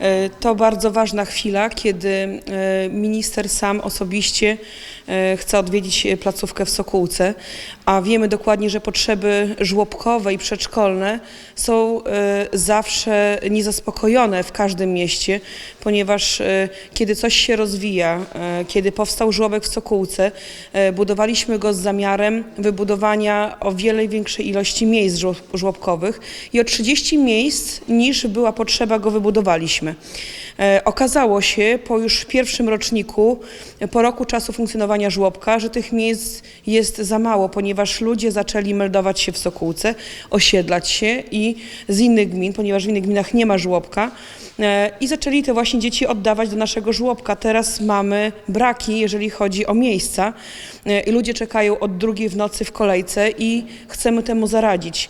E, To bardzo ważna chwila, kiedy e, minister sam osobiście e, chce odwiedzić placówkę w Sokółce, a wiemy dokładnie, że potrzeby żłobkowe i przedszkolne są zawsze niezaspokojone w każdym mieście, ponieważ kiedy coś się rozwija, kiedy powstał żłobek w Sokółce, budowaliśmy go z zamiarem wybudowania o wiele większej ilości miejsc żło- żłobkowych i o 30 miejsc niż była potrzeba go wybudowaliśmy. E, Okazało się po już pierwszym roczniku, e, po roku czasu funkcjonowania żłobka, że tych miejsc jest za mało, ponieważ ludzie zaczęli meldować się w Sokółce, osiedlać się i z innych gmin, ponieważ w innych gminach nie ma żłobka, e, i zaczęli te właśnie dzieci oddawać do naszego żłobka. Teraz mamy braki, jeżeli chodzi o miejsca. I ludzie czekają od drugiej w nocy w kolejce i chcemy temu zaradzić.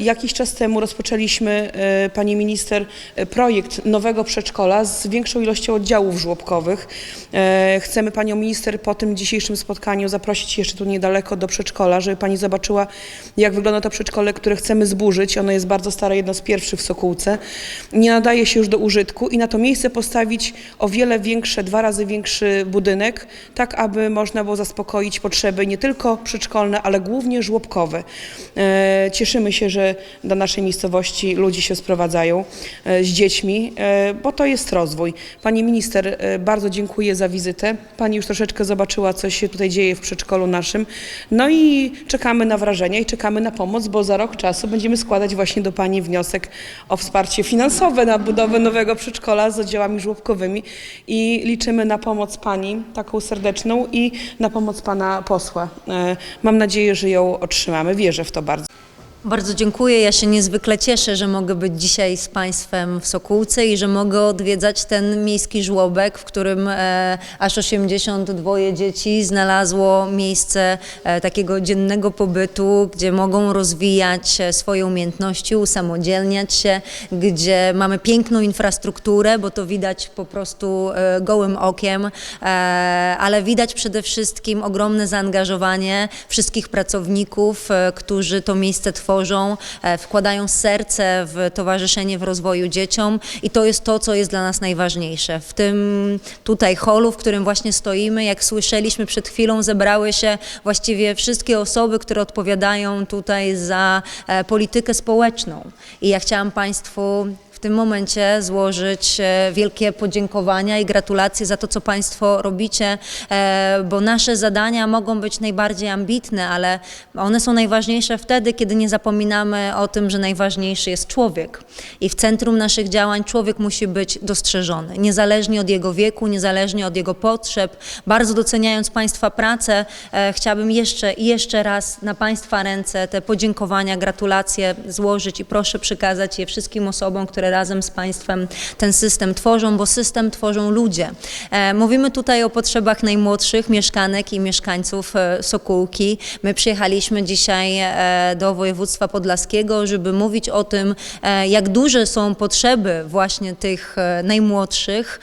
Jakiś czas temu rozpoczęliśmy, pani minister, projekt nowego przedszkola z większą ilością oddziałów żłobkowych. E, Chcemy panią minister po tym dzisiejszym spotkaniu zaprosić jeszcze tu niedaleko do przedszkola, żeby pani zobaczyła, jak wygląda to przedszkole, które chcemy zburzyć. Ono jest bardzo stare, jedno z pierwszych w Sokółce. Nie nadaje się już do użytku i na to miejsce postawić o wiele większe, dwa razy większy budynek, tak aby można było zaspokoić potrzeby nie tylko przedszkolne, ale głównie żłobkowe. E, Cieszymy się, że do naszej miejscowości ludzie się sprowadzają e, z dziećmi, bo to jest rozwój. Pani minister, e, bardzo dziękuję za wizytę. Pani już troszeczkę zobaczyła, co się tutaj dzieje w przedszkolu naszym. No i czekamy na wrażenia i czekamy na pomoc, bo za rok czasu będziemy składać właśnie do Pani wniosek o wsparcie finansowe na budowę nowego przedszkola z oddziałami żłobkowymi i liczymy na pomoc Pani, taką serdeczną i na pomoc Pana posła. E, Mam nadzieję, że ją otrzymamy. Wierzę w to bardzo. Bardzo dziękuję. Ja się niezwykle cieszę, że mogę być dzisiaj z Państwem w Sokółce i że mogę odwiedzać ten miejski żłobek, w którym e, aż 82 dzieci znalazło miejsce e, takiego dziennego pobytu, gdzie mogą rozwijać swoje umiejętności, usamodzielniać się, gdzie mamy piękną infrastrukturę, bo to widać po prostu e, gołym okiem, e, ale widać przede wszystkim ogromne zaangażowanie wszystkich pracowników, e, którzy to miejsce tworzą, e, wkładają serce w towarzyszenie w rozwoju dzieciom i to jest to, co jest dla nas najważniejsze. W tym tutaj holu, w którym właśnie stoimy, jak słyszeliśmy przed chwilą, zebrały się właściwie wszystkie osoby, które odpowiadają tutaj za e, politykę społeczną. I ja chciałam Państwu w tym momencie złożyć e, wielkie podziękowania i gratulacje za to, co Państwo robicie, e, bo nasze zadania mogą być najbardziej ambitne, ale one są najważniejsze wtedy, kiedy nie zapominamy o tym, że najważniejszy jest człowiek. I w centrum naszych działań człowiek musi być dostrzeżony, niezależnie od jego wieku, niezależnie od jego potrzeb. Bardzo doceniając Państwa pracę, e, chciałabym jeszcze i jeszcze raz na Państwa ręce te podziękowania, gratulacje złożyć i proszę przekazać je wszystkim osobom, które razem z Państwem ten system tworzą, bo system tworzą ludzie. E, Mówimy tutaj o potrzebach najmłodszych mieszkanek i mieszkańców e, Sokółki. My przyjechaliśmy dzisiaj e, do województwa podlaskiego, żeby mówić o tym, jak duże są potrzeby właśnie tych najmłodszych.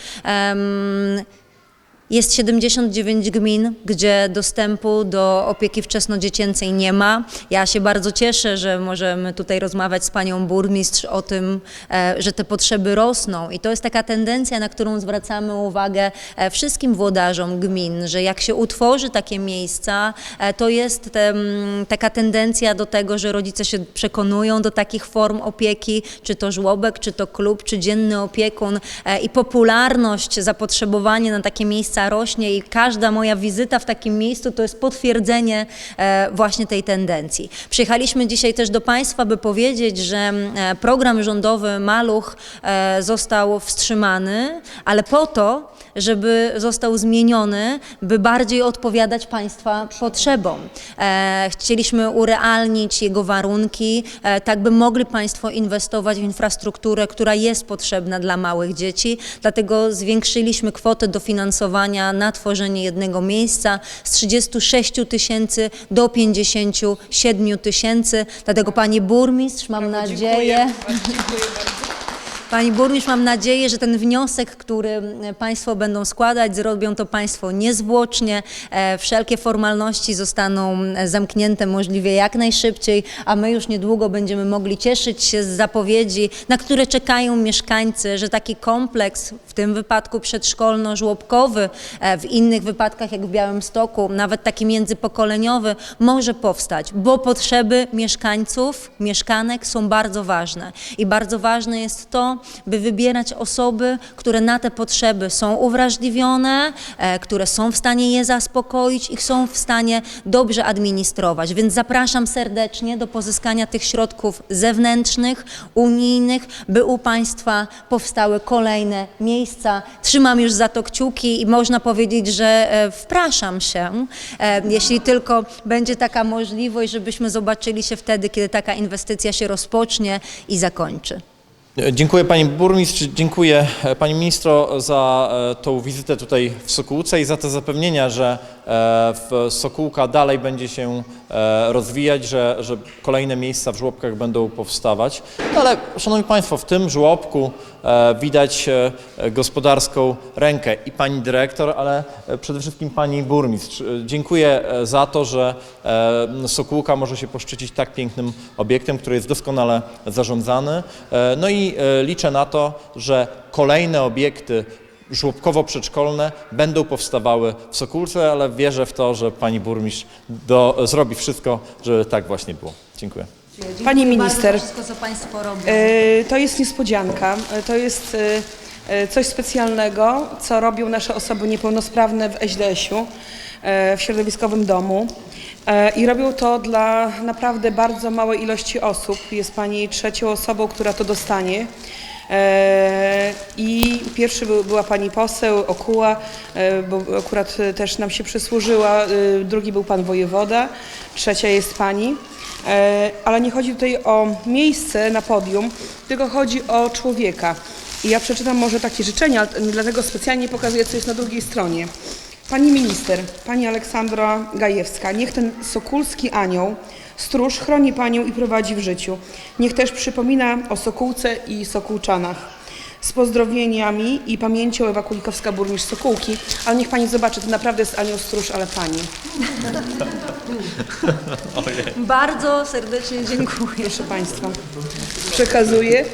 Jest 79 gmin, gdzie dostępu do opieki wczesnodziecięcej nie ma. Ja się bardzo cieszę, że możemy tutaj rozmawiać z panią burmistrz o tym, e, że te potrzeby rosną i to jest taka tendencja, na którą zwracamy uwagę e, wszystkim włodarzom gmin, że jak się utworzy takie miejsca, e, to jest tem, taka tendencja do tego, że rodzice się przekonują do takich form opieki, czy to żłobek, czy to klub, czy dzienny opiekun i popularność, zapotrzebowanie na takie miejsca rośnie i każda moja wizyta w takim miejscu to jest potwierdzenie e, właśnie tej tendencji. Przyjechaliśmy dzisiaj też do Państwa, by powiedzieć, że e, program rządowy Maluch e, został wstrzymany, ale po to, żeby został zmieniony, by bardziej odpowiadać Państwa potrzebom. Chcieliśmy urealnić jego warunki, tak by mogli Państwo inwestować w infrastrukturę, która jest potrzebna dla małych dzieci. Dlatego zwiększyliśmy kwotę dofinansowania na tworzenie jednego miejsca z 36 tysięcy do 57 tysięcy. Dlatego Pani Burmistrz, mam nadzieję... Dziękuję bardzo. Pani burmistrz, mam nadzieję, że ten wniosek, który Państwo będą składać, zrobią to Państwo niezwłocznie. E, Wszelkie formalności zostaną zamknięte możliwie jak najszybciej, a my już niedługo będziemy mogli cieszyć się z zapowiedzi, na które czekają mieszkańcy, że taki kompleks, w tym wypadku przedszkolno-żłobkowy, e, w innych wypadkach jak w Białymstoku, nawet taki międzypokoleniowy, może powstać, bo potrzeby mieszkańców, mieszkanek są bardzo ważne. I bardzo ważne jest to, by wybierać osoby, które na te potrzeby są uwrażliwione, e, które są w stanie je zaspokoić i są w stanie dobrze administrować. Więc zapraszam serdecznie do pozyskania tych środków zewnętrznych, unijnych, by u Państwa powstały kolejne miejsca. Trzymam już za to kciuki i można powiedzieć, że e, wpraszam się, e, jeśli tylko będzie taka możliwość, żebyśmy zobaczyli się wtedy, kiedy taka inwestycja się rozpocznie i zakończy. Dziękuję Pani Burmistrz, dziękuję e, Pani Ministro za e, tą wizytę tutaj w Sokółce i za te zapewnienia, że w Sokółka dalej będzie się e, rozwijać, że, że kolejne miejsca w żłobkach będą powstawać. No ale Szanowni Państwo, w tym żłobku e, widać e, gospodarską rękę i Pani Dyrektor, ale e, przede wszystkim Pani Burmistrz. E, Dziękuję e, za to, że e, Sokółka może się poszczycić tak pięknym obiektem, który jest doskonale zarządzany. E, No i e, liczę na to, że kolejne obiekty żłobkowo-przedszkolne będą powstawały w Sokółce, ale wierzę w to, że pani burmistrz do, zrobi wszystko, żeby tak właśnie było. Dziękuję. Pani minister. Wszystko, co Państwo robią. E, To jest niespodzianka, E, to jest e, coś specjalnego, co robią nasze osoby niepełnosprawne w Eźlesiu, e, w środowiskowym domu. I robią to dla naprawdę bardzo małej ilości osób. Jest Pani trzecią osobą, która to dostanie. E, I pierwszy był, była pani poseł Okuła, e, bo akurat też nam się przysłużyła. E, Drugi był pan wojewoda, trzecia jest pani. Ale nie chodzi tutaj o miejsce na podium, tylko chodzi o człowieka. I ja przeczytam może takie życzenia, dlatego specjalnie pokazuję, co jest na drugiej stronie. Pani minister, pani Aleksandra Gajewska, niech ten sokulski anioł, stróż chroni panią i prowadzi w życiu. Niech też przypomina o Sokółce i Sokółczanach. Z pozdrowieniami i pamięcią Ewa Kulikowska, burmistrz Sokółki. Ale niech pani zobaczy, to naprawdę jest anioł stróż, ale pani. Bardzo serdecznie dziękuję. Proszę państwa, przekazuję.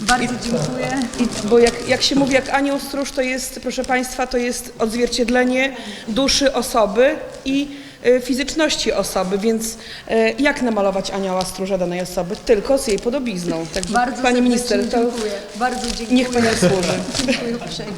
Bardzo dziękuję. I, bo jak, jak się mówi, jak anioł stróż, to jest, proszę Państwa, to jest odzwierciedlenie duszy osoby i y, fizyczności osoby, więc y, jak namalować anioła stróża danej osoby? Tylko z jej podobizną. Tak, Bardzo Pani serdecznie minister, to dziękuję. Bardzo dziękuję. niech Pani służy. Dziękuję uprzejmie.